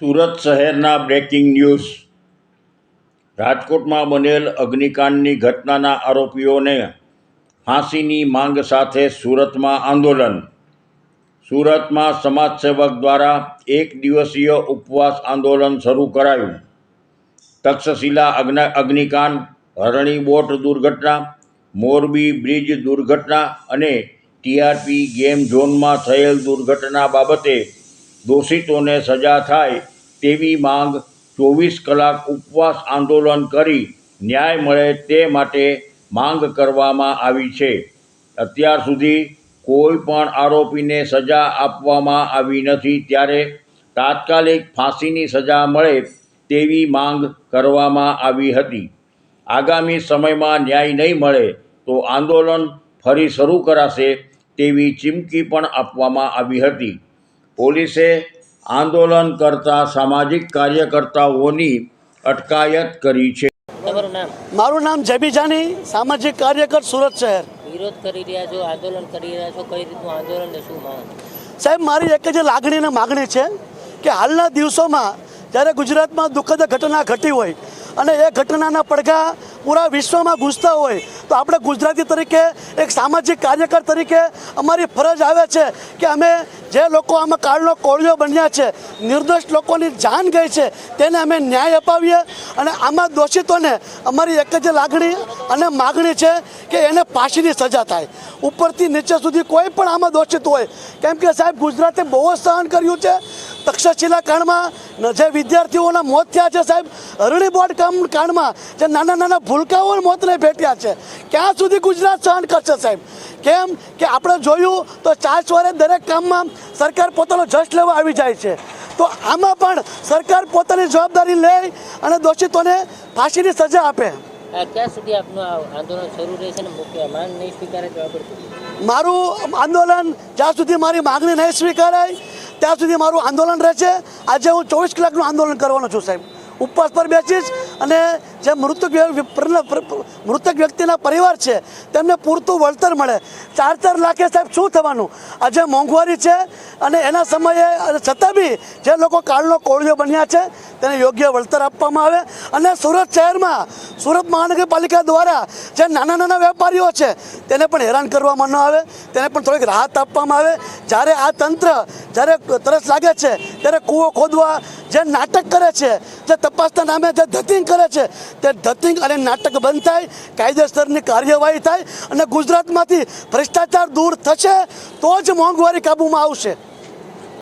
સુરત શહેરના breaking news. રાજકોટમાં બનેલ અગ્નિકાંડની ઘટનાના આરોપીઓને ફાંસીની માંગ સાથે સુરતમાં આંદોલન. સુરતમાં સમાજસેવક દ્વારા એક દિવસીય ઉપવાસ આંદોલન શરૂ કરાયું. તક્ષશિલા અગ્ન, અગ્નિકાંડ, હરણી બોટ દુર્ઘટના, મોરબી બ્રિજ દુર્ઘટના અને ટીઆરપી ગેમ ઝોનમાં થયેલ દુર્ઘટના બાબતે દોષિતોને સજા થાય તેવી માંગ ચોવીસ કલાક ઉપવાસ આંદોલન કરી ન્યાય મળે તે માટે માંગ કરવામાં આવી છે. અત્યાર સુધી કોઈ પણ આરોપીને સજા આપવામાં આવી નથી ત્યારે તાત્કાલિક ફાંસીની સજા મળે તેવી માંગ કરવામાં આવી હતી. આગામી સમયમાં ન્યાય નહીં મળે તો આંદોલન ફરી શરૂ કરાશે તેવી ચીમકી પણ આપવામાં આવી હતી. પોલીસે આંદોલન કરતા સામાજિક કાર્યકર્તાઓની અટકાયત કરી છે. મારું નામ જેબી જાની સામાજિક કાર્યકર સુરત શહેર. વિરોધ કરી રહ્યા છો આંદોલન કરી રહ્યા છો કઈ રીતનું આંદોલન ને શું માંગ? સાહેબ મારી એક જ લાગણી અને માગણી છે કે હાલના દિવસોમાં જ્યારે ગુજરાતમાં દુઃખદ ઘટના ઘટી હોય અને એ ઘટનાના પડઘા પૂરા વિશ્વમાં ઘૂસતા હોય, તો આપણે ગુજરાતી તરીકે એક સામાજિક કાર્યકર તરીકે અમારી ફરજ આવે છે કે અમે જે લોકો આમાં કાળનો કોળિયો બન્યા છે, નિર્દોષ લોકોની જાન ગઈ છે, તેને અમે ન્યાય અપાવીએ અને આમાં દોષિતોને અમારી એક જ લાગણી અને માગણી છે કે એને ફાંસીની સજા થાય. ઉપરથી નીચે સુધી કોઈ પણ આમાં દોષિત હોય, કેમ કે સાહેબ ગુજરાતે બહુ જ સહન કર્યું છે. તક્ષશિલા કાંડમાં જે વિદ્યાર્થીઓના મોત થયા છે સાહેબ હરણી બોર્ડ કાંડમાં જે નાના નાના ભૂલકાઓ મોતને ભેટ્યા છે. ક્યાં સુધી ગુજરાત સહન કરશે સાહેબ? કેમ કે આપણે જોયું તો ચાર ચોરે દરેક કામમાં સરકાર પોતાનો જશ લેવા આવી જાય છે. તો આમાં પણ સરકાર પોતાની જવાબદારી લે અને દોષિતોને ફાંસીની સજા આપે. ક્યાં સુધી આપનું આંદોલન શરૂ રહેશે ને મુખ્ય માંગ નહીં સ્વીકારે તો આગળ શું? મારું આંદોલન જ્યાં સુધી મારી માગણી નહીં સ્વીકારાય ત્યાં સુધી મારું આંદોલન રહેશે આજે હું ચોવીસ કલાકનું આંદોલન કરવાનો છું સાહેબ. ઉપવાસ પર બેસીશ અને જે મૃતક મૃતક વ્યક્તિના પરિવાર છે, તેમને પૂરતું વળતર મળે. ચાર ચાર લાખે સાહેબ શું થવાનું? આજે મોંઘવારી છે અને એના સમયે છતાં બી જે લોકો કાળનો કોળિયો બન્યા છે, તેને યોગ્ય વળતર આપવામાં આવે. અને સુરત શહેરમાં, સુરત મહાનગરપાલિકા દ્વારા જે નાના નાના વેપારીઓ છે, તેને પણ હેરાન કરવામાં ન આવે. તેને પણ થોડીક રાહત આપવામાં આવે. જ્યારે આ તંત્ર જ્યારે તરસ લાગે છે, ત્યારે કૂવો ખોદવા, જે નાટક કરે છે. જે તપાસના નામે જે ધતિંગ કરે છે. તે ધતિંગ અને નાટક બંધ થાય, કાયદેસરની કાર્યવાહી થાય અને ગુજરાતમાંથી ભ્રષ્ટાચાર દૂર થશે, તો જ મોંઘવારી કાબૂમાં આવશે.